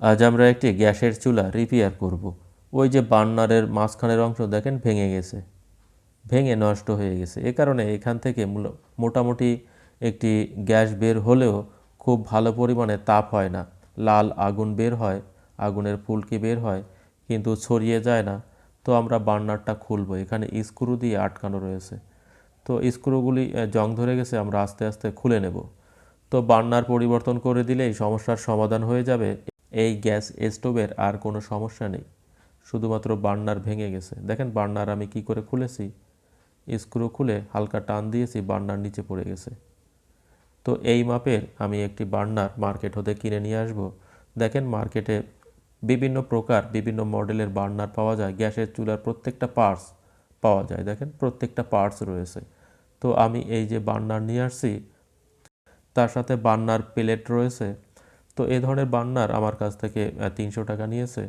আজ আমরা একটি গ্যাসের চুলা রিপেয়ার করব। ওই যে বার্নারের মাঝখানের অংশ দেখেন ভেঙে গেছে। ভেঙে নষ্ট হয়ে গেছে। এ কারণে এখান থেকে মোটামুটি একটি গ্যাস বের হলেও খুব ভালো পরিমাণে তাপ হয় না। লাল আগুন বের হয়, আগুনের ফুলকি বের হয়, কিন্তু ছড়িয়ে যায় না। তো আমরা বার্নারটা খুলবো। এখানে স্ক্রু দিয়ে আটকানো রয়েছে। তো স্ক্রুগুলি জং ধরে গেছে, আমরা আস্তে আস্তে খুলে নেব। তো বার্নার পরিবর্তন করে দিলেই সমস্যার সমাধান হয়ে যাবে। এই গ্যাস স্টোভের আর কোনো সমস্যা নেই। শুধুমাত্র বার্নার ভেঙে গেছে। দেখেন বার্নার আমি কি করে খুলেছি? স্ক্রু খুলে হালকা টান দিয়েছি, বার্নার নিচে পড়ে গেছে। তো এই মাপের আমি একটি বার্নার মার্কেট হতে কিনে নিয়ে আসব। দেখেন মার্কেটে বিভিন্ন প্রকার, বিভিন্ন মডেলের বার্নার পাওয়া যায়। গ্যাসের চুলার প্রত্যেকটা পার্টস পাওয়া যায়। দেখেন প্রত্যেকটা পার্টস রয়েছে। তো আমি এই যে বার্নার নিয়ে আসছি, তার সাথে বার্নার প্লেট রয়েছে। তো এ ধরনের বার্নার আমার কাছ থেকে তিনশো টাকা নিয়েছে।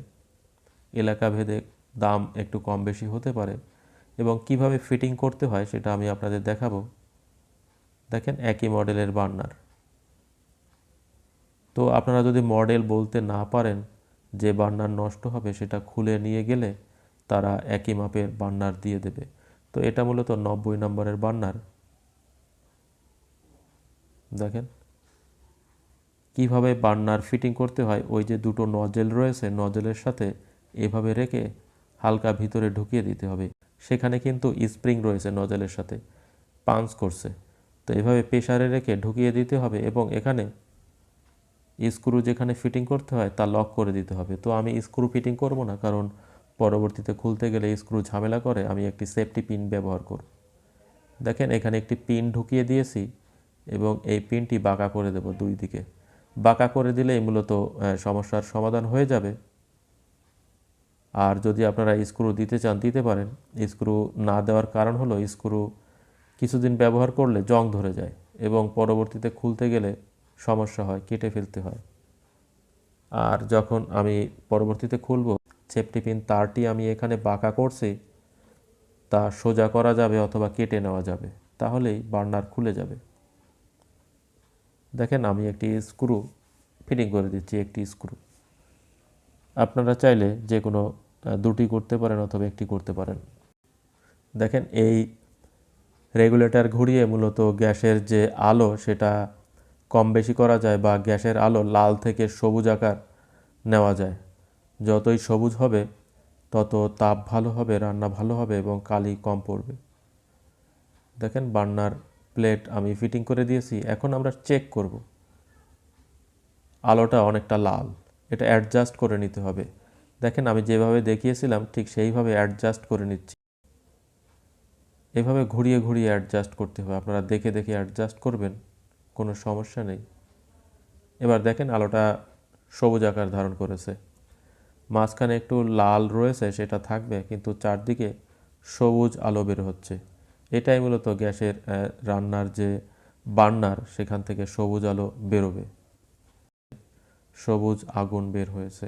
এলাকা ভেদে দাম একটু কম বেশি হতে পারে। এবং কীভাবে ফিটিং করতে হয় সেটা আমি আপনাদের দেখাবো। দেখেন একই মডেলের বার্নার তো আপনারা যদি মডেল বলতে না পারেন যে বার্নার নষ্ট হবে, সেটা খুলে নিয়ে গেলে তারা একই মাপের বার্নার দিয়ে দেবে। তো এটা মূলত নব্বই নম্বরের বার্নার দেখেন। কীভাবে বার্নার ফিটিং করতে হয়, ওই যে দুটো নজেল রয়েছে, নজেলের সাথে এভাবে রেখে হালকা ভিতরে ঢুকিয়ে দিতে হবে। সেখানে কিন্তু স্প্রিং রয়েছে নজেলের সাথে, পাঞ্চ করছে। তো এভাবে প্রেসারে রেখে ঢুকিয়ে দিতে হবে এবং এখানে স্ক্রু যেখানে ফিটিং করতে হয় তা লক করে দিতে হবে। তো আমি স্ক্রু ফিটিং করব না, কারণ পরবর্তীতে খুলতে গেলে স্ক্রু ঝামেলা করে, আমি একটি সেফটি পিন ব্যবহার করব। দেখেন এখানে একটি পিন ঢুকিয়ে দিয়েছি এবং এই পিনটি বাঁকা করে দেব দুই দিকে। বাঁকা করে দিলেই মূলত সমস্যার সমাধান হয়ে যাবে। আর যদি আপনারা স্ক্রু দিতে চান, দিতে পারেন। স্ক্রু না দেওয়ার কারণ হলো, স্ক্রু কিছুদিন ব্যবহার করলে জং ধরে যায় এবং পরবর্তীতে খুলতে গেলে সমস্যা হয়, কেটে ফেলতে হয়। আর যখন আমি পরবর্তীতে খুলব, সেফটি পিন তারটি আমি এখানে বাঁকা করছি, তা সোজা করা যাবে অথবা কেটে নেওয়া যাবে, তাহলেই বার্নার খুলে যাবে। দেখেন আমি একটি স্ক্রু ফিটিং করে দিচ্ছি, একটি স্ক্রু আপনারা চাইলে যে কোনো দুটি করতে পারেন অথবা একটি করতে পারেন। দেখেন এই রেগুলেটর ঘুরিয়ে মূলত গ্যাসের যে আলো, সেটা কম বেশি করা যায় বা গ্যাসের আলো লাল থেকে সবুজ আকার নেওয়া যায়। যতই সবুজ হবে, তত তাপ ভালো হবে, রান্না ভালো হবে এবং কালি কম পড়বে। দেখেন বার্নার প্লেট আমি ফিটিং করে দিয়েছি, এখন আমরা চেক করব। আলোটা অনেকটা লাল, এটা অ্যাডজাস্ট করে নিতে হবে। দেখেন আমি যেভাবে দেখিয়েছিলাম, ঠিক সেইভাবে অ্যাডজাস্ট করে নিচ্ছি। এভাবে ঘুরিয়ে ঘুরিয়ে অ্যাডজাস্ট করতে হবে। আপনারা দেখে দেখে অ্যাডজাস্ট করবেন, কোনো সমস্যা নেই। এবার দেখেন আলোটা সবুজ আকার ধারণ করেছে। মাঝখানে একটু লাল রয়েছে, সেটা থাকবে, কিন্তু চারদিকে সবুজ আলো বের হচ্ছে। এটাই মূলত গ্যাসের রান্নার যে বার্নার সেখান থেকে সবুজ আলো বেরোবে। সবুজ আগুন বের হয়েছে।